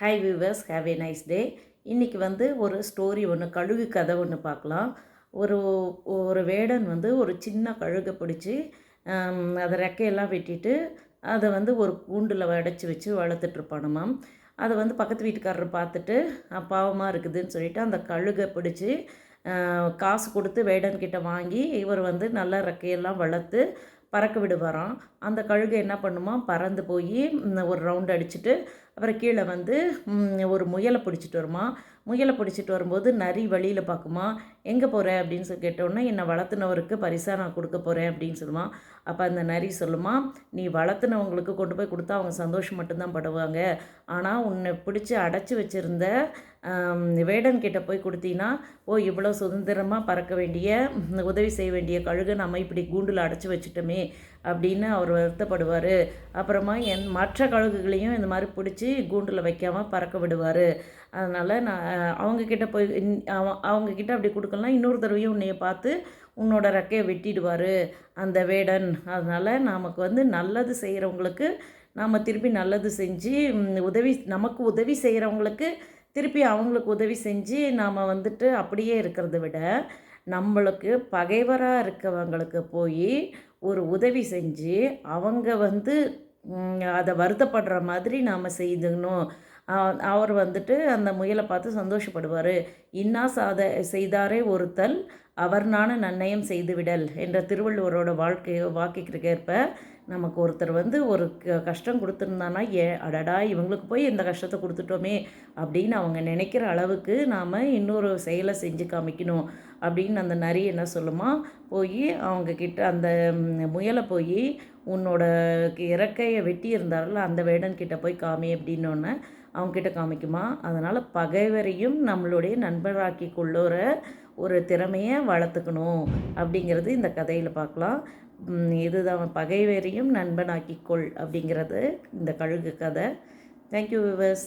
Hi viewers have a nice day இன்றைக்கி வந்து ஒரு ஸ்டோரி ஒன்று கழுகு கதை ஒன்று பார்க்கலாம். ஒரு ஒரு வேடன் வந்து ஒரு சின்ன கழுகை பிடிச்சி அதை ரெக்கையெல்லாம் வெட்டிட்டு அதை வந்து ஒரு கூண்டில் அடைச்சி வச்சு வளர்த்துட்ருப்பானுமாம் அதை வந்து பக்கத்து வீட்டுக்காரர் பார்த்துட்டு பாவமாக இருக்குதுன்னு சொல்லிட்டு அந்த கழுகை பிடிச்சி காசு கொடுத்து வேடன்கிட்ட வாங்கி இவர் வந்து நல்லா ரெக்கையெல்லாம் வளர்த்து பறக்க விடுவாராம். அந்த கழுகு என்ன பண்ணுமா? பறந்து போய் ஒரு ரவுண்ட் அடிச்சுட்டு அப்புறம் கீழே வந்து ஒரு முயலை பிடிச்சிட்டு வருமா? முயலை பிடிச்சிட்டு வரும்போது நரி வழியில் பார்க்குமா? எங்கே போகிற அப்படின்னு சொல்லி கேட்டோன்னே என்னை வளர்த்துனவருக்கு பரிசாக நான் கொடுக்க போகிறேன் அப்படின்னு சொல்லுவான் அப்போ அந்த நரி சொல்லுமா நீ வளர்த்துனவங்களுக்கு கொண்டு போய் கொடுத்தா அவங்க சந்தோஷம் மட்டும்தான் படுவாங்க. ஆனால் உன்னை பிடிச்சி அடைச்சி வச்சுருந்த வேடன்கிட்ட போய் கொடுத்தீங்கன்னா ஓ இவ்வளோ சுதந்திரமாக பறக்க வேண்டிய உதவி செய்ய வேண்டிய கழுகை நம்ம இப்படி கூண்டில் அடைச்சி வச்சுட்டோமே அப்படின்னு அவர் வருத்தப்படுவார். அப்புறமா என் மற்ற கழுகுகளையும் இந்த மாதிரி பிடிச்சி கூண்டில் வைக்காமல் பறக்க விடுவார். அதனால் நான் அவங்கக்கிட்ட போய் இன்- அவ- அவங்கக்கிட்ட அப்படி கொடுக்கலாம் இன்னொரு தடவையும் உன்னைய பார்த்து உன்னோட ரெக்கையை வெட்டிடுவார் அந்த வேடன். அதனால் நமக்கு வந்து நல்லது செய்கிறவங்களுக்கு நாம் திருப்பி நல்லது செஞ்சு உதவி நமக்கு உதவி செய்கிறவங்களுக்கு திருப்பி அவங்களுக்கு உதவி செஞ்சு நாம் வந்துட்டு அப்படியே இருக்கிறத விட நம்மளுக்கு பகைவராக இருக்கவங்களுக்கு போய் ஒரு உதவி செஞ்சு அவங்க வந்து அதை வருத்தப்படுற மாதிரி நாம் செய்துக்கணும். அவர் வந்துட்டு அந்த முயலை பார்த்து சந்தோஷப்படுவார். இன்னா சாத செய்தாரே ஒருத்தல் அவர்னான நன்னயம் செய்துவிடல் என்ற திருவள்ளுவரோட வாழ்க்கை வாக்கிற்கு ஏற்ப நமக்கு ஒருத்தர் வந்து ஒரு க- கஷ்டம் கொடுத்துருந்தானா ஏ அடடா இவங்களுக்கு போய் இந்த கஷ்டத்தை கொடுத்துட்டோமே அப்படின்னு அவங்க நினைக்கிற அளவுக்கு நாம் இன்னொரு செயலை செஞ்சு காமிக்கணும் அப்படின்னு அந்த நரி என்ன சொல்லுமா போய் அவங்கக்கிட்ட அந்த முயலை போய் உன்னோட இறக்கையை வெட்டி இருந்தார்ல அந்த வேடன்கிட்ட போய் காமி அப்படின்னோடனே அவங்கக்கிட்ட காமிக்குமா. அதனால் பகைவரையும் நம்மளுடைய நண்பராக்கி கொள்ளுற ஒரு திறமையை வளர்த்துக்கணும் அப்படிங்கிறது இந்த கதையில் பார்க்கலாம். இதுதான் பகைவரையும் நண்பனாக்கிக்கொள் அப்படிங்கிறது இந்த கழுகு கதை. Thank you viewers